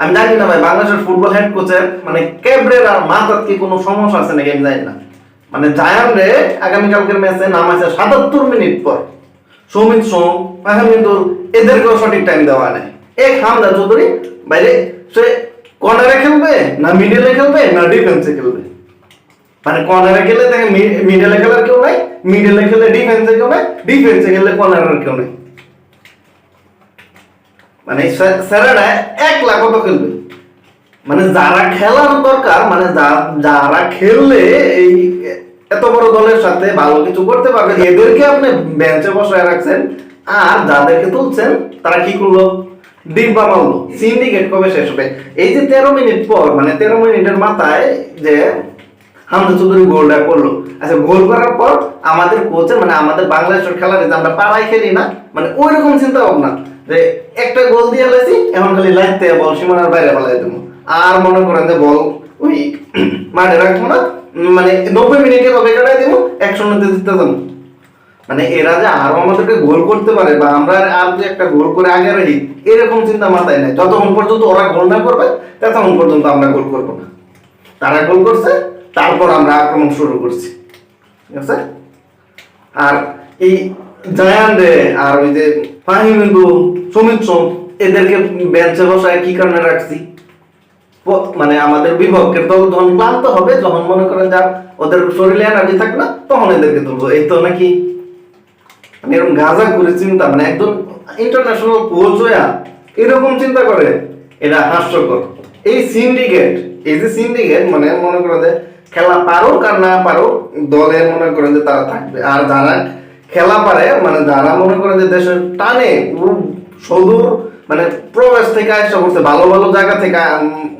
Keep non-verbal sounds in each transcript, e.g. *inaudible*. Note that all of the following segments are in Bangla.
আমি জানি না ভাই, বাংলাদেশের ফুটবল হেড কোচের মানে ক্যাবরের আর মাথার কি কোনো সমস্যা আছে নাকি আমি জানি না। মানে জায়ান রে আগামীকালকের ম্যাচে নাম আছে সাতাত্তর মিনিট পর। সৌমিত সোম মাহমুদুল এদেরকেও সঠিক টাইম দেওয়া নেই। এক হামদা চৌধুরী, বাইরে সে কর্নারে খেলবে না মিডলে খেলবে না ডিফেন্সে খেলবে? মানে কর্নারে খেলে তাকে মিডলে খেলার কেউ নাই মিডলে খেলে ডিফেন্সে কেউ নাই ডিফেন্সে খেললে কর্নারের কেউ নাই। মানে স্যা- স্যারেরা এক লাখ কত খেলবে। মানে যারা খেলার দরকার মানে যারা খেললে এই এত বড় দলের সাথে ভালো কিছু করতে পারবে, এদেরকে আপনি বেঞ্চে বসায় রাখছেন, আর যাদেরকে তুলছেন, তারা কি করল? ডিব্বা মারলো। সিন্ডিকেট কবে শেষ হবে? এই যে তেরো মিনিট পর মানে তেরো মিনিটের মাথায় যে হামদা চৌধুরী গোলটা করল। আচ্ছা গোল করার পর আমাদের কোচের মানে আমাদের বাংলাদেশের খেলার যে আমরা পাড়ায় খেলি না মানে ওই রকম চিন্তা ভাবনা যে একটা গোল দিয়ে লাইছি, এখন খালি লাইতে বল সীমানার বাইরে ফেলাই দেবো। আর মনে করেন যে বল ওই *clears throat* মাঠে রাখব না মানে নব্বই মিনিটে কবে কাটাই দেবো একশো যাব। মানে এরা যে আরও আমাদেরকে গোল করতে পারে বা আমরা আর যে একটা গোল করে আগে রাখি এরকম চিন্তা মাথায় নাই। যতক্ষণ পর্যন্ত ওরা গোল না করবে, ততক্ষণ পর্যন্ত আমরা গোল করব না। তারা গোল করছে তারপর আমরা আক্রমণ শুরু করছি। ঠিক আছে? আর এই জায়ান্ডে আর ওই যে ফাহিমিন্দু সমিত এদেরকে বেঞ্চে বসায় কি কারণে রাখছি? মানে আমাদের বিভক্তের দল যখন ক্লান্ত হবে, যখন মনে করেন যা ওদের শরীরে এনার্জি থাকবে না, তখন এদেরকে তুলবো। এই তো নাকি? মানে এরকম গাজা করে চিন্তা মানে একদম ইন্টারন্যাশনাল কোচ হইয়া এরকম চিন্তা করে, এটা হাস্যকর। এই সিন্ডিকেট এই যে সিন্ডিকেট মানে মনে করেন যে খেলা পারুক আর না পারুক দলে মনে করেন যে তারা থাকবে। আর যারা খেলা পারে মানে যারা মনে করেন যে দেশের টানে সুদূর মানে প্রবেশ থেকে আসা করছে, ভালো ভালো জায়গা থেকে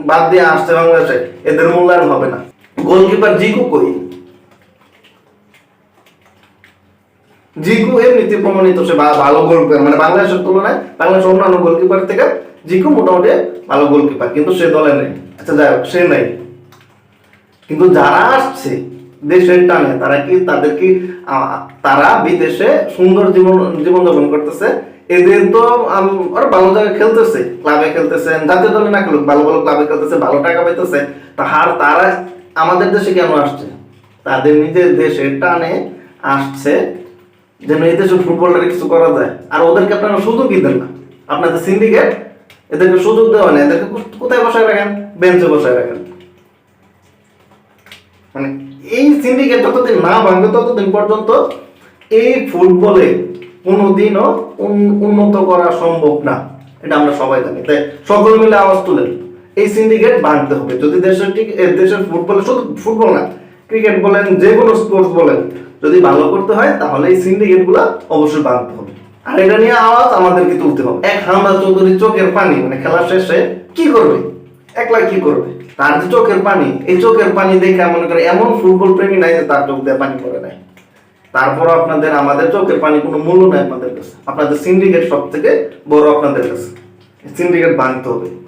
বাদ দিয়ে আসছে বাংলাদেশে, এদের মূল্যায়ন হবে না। গোলকিপার জিকু কই? জিকু এমনিতে প্রমাণিত, সে ভালো গোলকিপার। মানে বাংলাদেশের তুলনায়, বাংলাদেশের অন্যান্য গোলকিপার থেকে জিকু মোটামুটি ভালো গোলকিপার, কিন্তু সে দলে নেই। আচ্ছা যাই হোক, সে নেই। কিন্তু যারা আসছে দেশের টানে, তারা কি তাদের কি তারা বিদেশে সুন্দর জীবন, জীবনযাপন করতেছে? এদের তো ওরা ভালো জায়গায় খেলতেছে ক্লাবে খেলতেছে জাতীয় দলে না খেলুক, ভালো ভালো ক্লাবে খেলতেছে, ভালো টাকা পাইতেছে। তাহার তারা আমাদের দেশে কেন আসছে? তাদের নিজের দেশের টানে আসছে যেন এই দেশে ফুটবলটাকে কিছু করা যায়। আর ওদেরকে আপনারা সুযোগই দেন না। আপনাদের সিন্ডিকেট এদেরকে সুযোগ দেওয়া নেই। এদেরকে কোথায় বসায় রাখেন? বেঞ্চে বসায় রাখেন। মানে এই সিন্ডিকেট যতদিন না ভাঙবে, ততদিন পর্যন্ত এই ফুটবলে কোনোদিনও উন- উন্নত করা সম্ভব না। এটা আমরা সবাই জানি। তাই সকল মিলে আওয়াজ তুলেন। এই সিন্ডিকেট ভাঙতে হবে। যদি দেশের ঠিক দেশের ফুটবলে শুধু ফুটবল না ক্রিকেট বলেন, যে কোনো স্পোর্টস বলেন, যদি ভালো করতে হয়, তাহলে এই সিন্ডিকেটগুলা অবশ্যই ভাঙতে হবে। আর এটা নিয়ে আওয়াজ আমাদেরকে তুলতে হবে। এক হামদা চৌধুরী চোখের পানি মানে খেলা শেষে কি করবে? একলা কি করবে? তার যে চোখের পানি, এই চোখের পানি দেখে মনে করে এমন ফুটবল প্রেমী নাই যে তার চোখ দিয়ে পানি পড়ে নাই। তারপর আপনাদের, আমাদের চোখের পানি কোনো মূল্য নাই আপনাদের কাছে। আপনাদের সিন্ডিকেট সব থেকে বড় আপনাদের কাছে। সিন্ডিকেট ভাঙতে হবে।